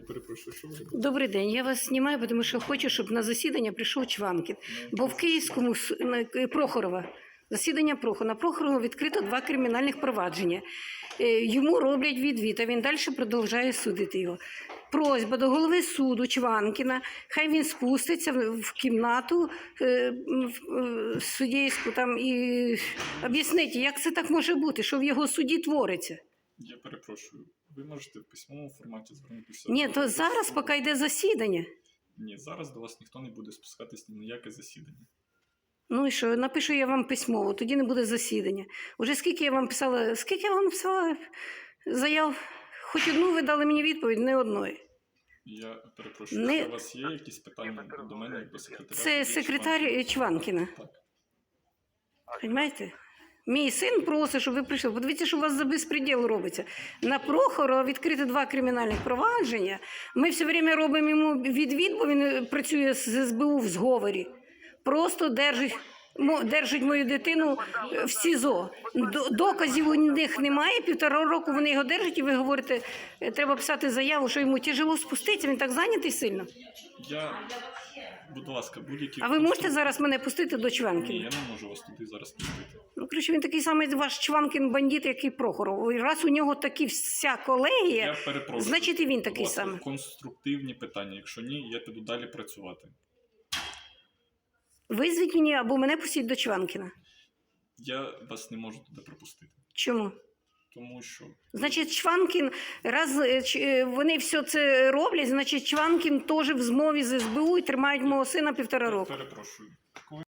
Я перепрошую, що ви? Добрий день. Я вас знімаю, тому що хочу, щоб на засідання прийшов Чванкін. Бо в Київському с- на- е, Прохорова. Засідання Прохорова. На Прохорова відкрито два кримінальних провадження. Е, Йому роблять відвід, а він далі продовжує судити його. Просьба до голови суду Чванкіна, хай він спуститься в кімнату е, в- е, суддєйську там і об'яснить, як це так може бути, що в його суді твориться. Я перепрошую. Ви можете в письмовому форматі звернутися. Ні, до- то зараз, поки йде засідання. Ні, зараз до вас ніхто не буде спускатись ні на яке засідання. Ну і що, напишу я вам письмово, тоді не буде засідання. Уже скільки я вам писала, скільки я вам писала заяв? Хоч одну ви дали мені відповідь, не одної. Я перепрошую, Не- у вас є якісь питання до мене як до секретаря? Це секретар? Чванкіна. Так. Понимаєте? Мій син просить, щоб ви прийшли. Подивіться, що у вас за безпреділ робиться. На Прохорова відкрити два кримінальних провадження. Ми все время робимо йому відвід, бо він е, працює з СБУ в зговорі. Просто держить, держить мою дитину е, в СІЗО. Доказів у них немає. Півтора року вони його держать, і ви говорите, е, треба писати заяву, що йому тяжело спуститися, він так зайнятий сильно. Я, будь ласка, будь-які... А ви можете зараз мене пустити до Ні, я не можу вас туди зараз пустити. Коротше, він такий самий ваш чванкін бандит, як і Прохоров. Раз у нього такі вся колегія, Я перепрошую. значить і він такий ласка, самий. Конструктивні питання. Якщо ні, я піду далі працювати. Визвіть мені або мене пустіть до Чванкіна. Я вас не можу туди пропустити. Чому? Тому що Значить, Чванкін, раз е, ч- е, вони все це роблять, значить, Чванкін теж в змові з СБУ і тримають мого сина півтора року. перепрошую.